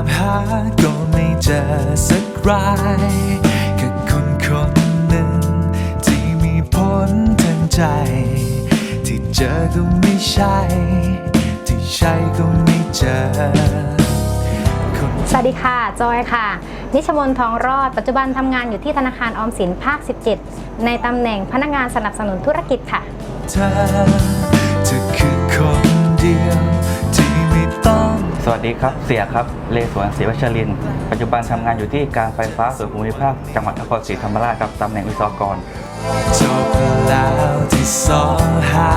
เคยเดินตามหาก็ไม่เจอสักรายแค่คนคนหนึ่ง ที่มีผลทางใจ ที่เจอก็ไม่ใช่ ที่ใช่ก็ไม่เจอคนสวัสดีค่ะ จอยค่ะ นิชมนทองรอด ปัจจุบันทำงานอยู่ที่ธนาคารออมสินภาค 17 ในตำแหน่งพนักงานสนับสนุนธุรกิจค่ะ วัสดีครับ เสียครับ เลสวนศรีวัชรินทร์ปัจจุบันทำงานอยู่ที่การไฟฟ้าส่วนภูมิภาค จังหวัดนครศรีธรรมราชครับตำแหน่งวิศวกรจบแล้วที่สองหา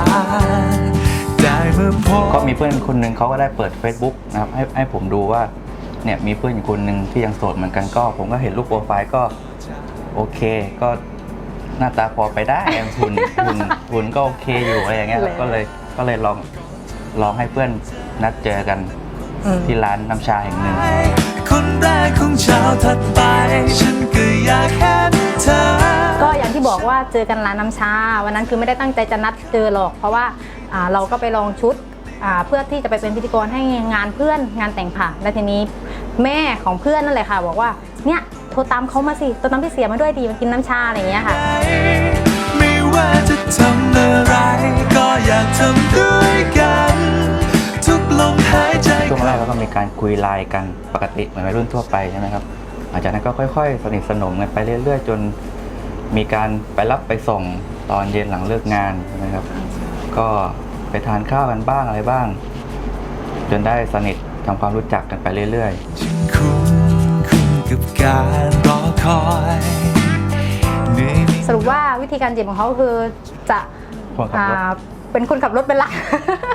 ได้มาพบก็มีเพื่อนคนหนึ่งเขาก็ได้เปิด Facebook นะครับให้ให้ผมดูว่าเนี่ยมีเพื่อนอีกคนหนึ่งที่ยังโสดเหมือนกันก็ ผมก็เห็นรูปโปรไฟล์ก็โอเคก็หน้าตาพอไปได้หุ่นหุ่นหุ่นก็โอเคอยู่อะไรอย่างเงี้ยครับก็เลยก็เลยลองลองให้เพื่อนนัดเจอกันอืม ที่ร้านน้ำชาแห่งหนึ่ง คนแรกของเช้าถัดไป ฉันก็อยากเห็นเธอ ก็อย่างที่บอกว่าเจอกันร้านน้ำชา วันนั้นคือไม่ได้ตั้งใจจะนัดเจอหรอก เพราะว่าอ่าเราก็ไปลองชุดอ่าเพื่อที่จะไปเป็นพิธีกรให้งานเพื่อนงานแต่งผ่าแล้วทีนี้แม่ของเพื่อนนั่นแหละค่ะ บอกว่าเนี่ยโทรตามเขามาสิโทรตามพี่เสียมาด้วยดีมากินน้ำชาอะไรอย่างเงี้ยค่ะ ไม่ว่าจะทำอะไรก็อยากทำด้วยกันทุก ลมหายใจช่วงแรกเราก็มีการคุยไลน์กันปกติเหมือนวัยรุ่นทั่วไปใช่ไหมครับหลังจากนั้นก็ค่อย ๆ สนิทสนมกันไปเรื่อย ๆ จนมีการไปรับไปส่งตอนเย็นหลังเลิกงานใช่ไหมครับ ก็ไปทานข้าวกันบ้างอะไรบ้าง จนได้สนิททำความรู้จักกันไปเรื่อยฉันคุ้นคุ้นกับการรอคอยเหนื่อยนิดสรุปว่าวิธีการจีบของเขาคือจะๆคนขับรถ อ่าเป็นคนขับรถเป็นหลักก็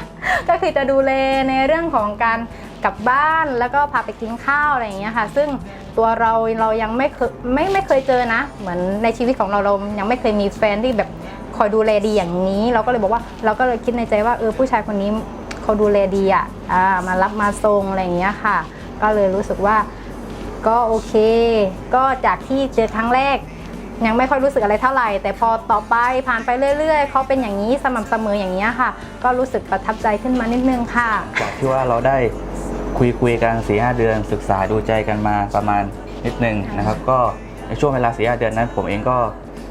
คือจะดูแลในเรื่องของการกลับบ้านแล้วก็พาไปกินข้าวอะไรอย่างเงี้ยค่ะ ซึ่งตัวเราเรายังไม่เคยไม่ไม่เคยเจอนะ เหมือนในชีวิตของเราเรายังไม่เคยมีแฟนที่แบบคอยดูแลดีอย่างนี้ เราก็เลยบอกว่าเราก็เลยคิดในใจว่าเออผู้ชายคนนี้เขาดูแลดีอะอ่ามารับมาส่งอะไรอย่างเงี้ยค่ะ ก็เลยรู้สึกว่าก็โอเค ก็จากที่เจอครั้งแรก ยังไม่ค่อยรู้สึกอะไรเท่าไหร่ แต่พอต่อไปผ่านไปเรื่อยๆเขาเป็นอย่างนี้สม่ำเสมออย่างนี้ค่ะ ก็รู้สึกประทับใจขึ้นมานิดนึงค่ะจากที่ว่าเราได้คุยคุยๆกันสี่ห้าเดือน ศึกษาดูใจกันมาประมาณนิดนึงนะครับ ก็ในช่วงเวลาสี่ห้าเดือนนั้น ผมเองก็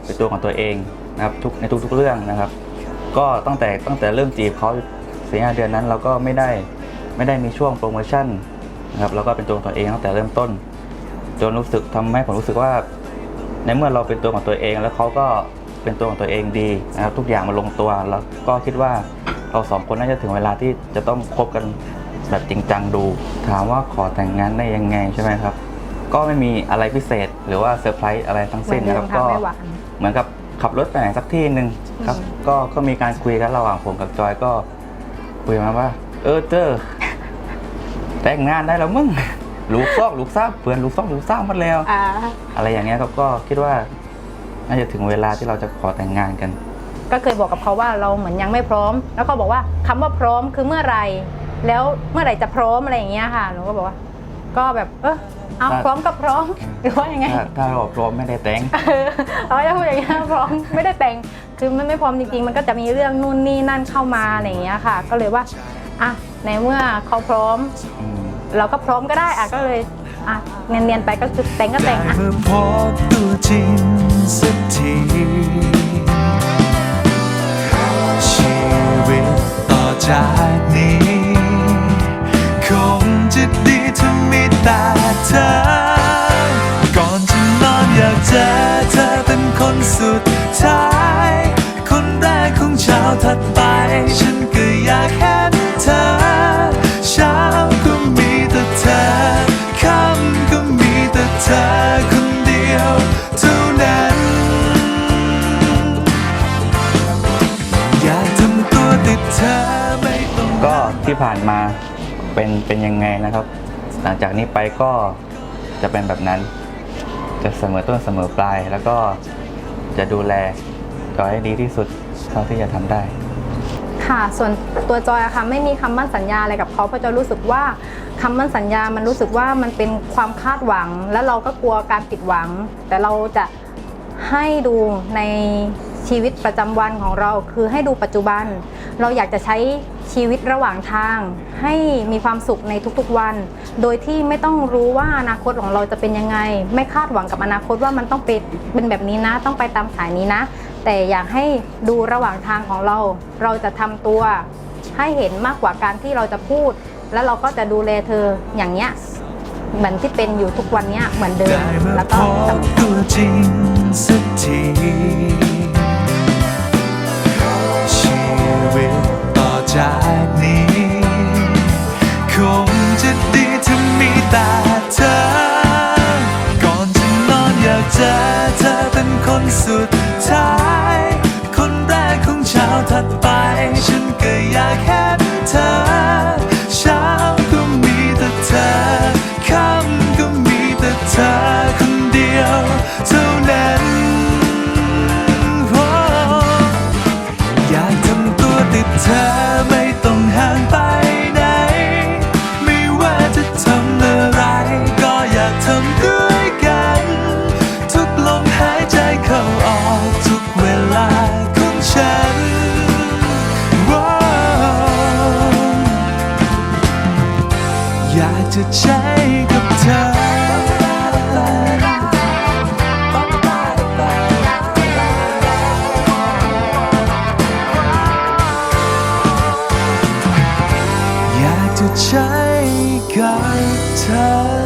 เป็นตัวของตัวเองนะครับทุกในทุกๆเรื่องนะครับ ก็ตั้งแต่ตั้งแต่เริ่มจีบเขาสี่ห้าเดือนนั้นเราก็ไม่ได้ไม่ได้มีช่วงโปรโมชั่นนะครับเราก็เป็นตัวของตัวเองตั้งแต่เริ่มต้น จนรู้สึกทำให้ผมรู้สึกว่า ในเมื่อเราเป็นตัวของตัวเอง แล้วเขาก็เป็นตัวของตัวเองดีนะครับทุกอย่างมาลงตัว แล้วก็คิดว่าเราสองคนน่าจะถึงเวลาที่จะต้องคบกันแบบจริงจังดู ถามว่าขอแต่งงานได้ยังไงใช่ไหมครับ ก็ไม่มีอะไรพิเศษหรือว่าเซอร์ไพรส์อะไรทั้งเหมืสิ้อนนเดินะคมรับค่ะก็ไม่หวานเหมือนกับขับรถไปไหนสักที่หนึ่งครับก็ก็มีการคุยกันระหว่างผมกับจอยก็คุยมาว่า เออเจอแต่งงานได้แล้วมึง ลูกซอกลูกซ้าเพื่อนลูกซอกลูกซ้าหมดแล้ว อ่าอะไรอย่างเงี้ยครับก็คิดว่าน่าจะถึงเวลาที่เราจะขอแต่งงานกัน ก็เคยบอกกับเขาว่าเราเหมือนยังไม่พร้อม แล้วเขาบอกว่าคำว่าพร้อมคือเมื่อไหรแล้วเมื่อไหร่จะพร้อมอะไรอย่างเงี้ยค่ะหนูก็บอกว่า ก็แบบเออเอาถ้าพร้อมก็พร้อมหรือว่ายังไง ถ้าถ้าเราพร้อมไม่ได้แต่ง เออเอาจะพูดอย่างเงี้ยพร้อมไม่ได้แต่งคือมันไม่พร้อมจริงๆ มันก็จะมีเรื่องนู่นนี่นั่นเข้ามาอะไรอย่างเงี้ยค่ะ ก็เลยว่าอะในเมื่อเขาพร้อม อืม เราก็พร้อมก็ได้อะก็เลยอะเนียนๆไปก็คือแต่งก็แต่งได้อะมาพบตัวจริงสักที ชีวิตต่อจากนี้ คงจะดีถ้ามีแต่เธอ ก่อนจะนอนอยากเจอเธอเป็นคนสุดท้าย คนแรกของเช้าถัดไปฉัน ที่ผ่านมาเป็นเป็นยังไงนะครับ หลังจากนี้ไปก็จะเป็นแบบนั้น จะเสมอต้นเสมอปลาย แล้วก็จะดูแลจอยให้ดีที่สุดเท่าที่จะทำได้ ค่ะ ส่วนตัวจอยอะค่ะไม่มีคำมั่นสัญญาอะไรกับเขาเพราะจอยรู้สึกว่าคำมั่นสัญญามันรู้สึกว่ามันเป็นความคาดหวัง แล้วเราก็กลัวการผิดหวัง แต่เราจะให้ดูในชีวิตประจำวันของเรา คือให้ดูปัจจุบัน เราอยากจะใช้ชีวิตระหว่างทาง ให้มีความสุขในทุกๆวัน โดยที่ไม่ต้องรู้ว่าอนาคตของเราจะเป็นยังไง ไม่คาดหวังกับอนาคตว่ามันต้องเป็นเป็นแบบนี้นะ ต้องไปตามสายนี้นะ แต่อยากให้ดูระหว่างทางของเรา เราจะทำตัวให้เห็นมากกว่าการที่เราจะพูด แล้วเราก็จะดูแลเธออย่างเนี้ยเหมือนที่เป็นอยู่ทุกวันเนี้ยเหมือนเดิมได้มาแล้วพก็บตัวจริงสักที จากนี้ คงจะดีถ้ามีแต่เธอ ก่อนจะนอนอยากเจอเธอเป็นคนสุด จะใช้กับเธอจะใช้กับเธอ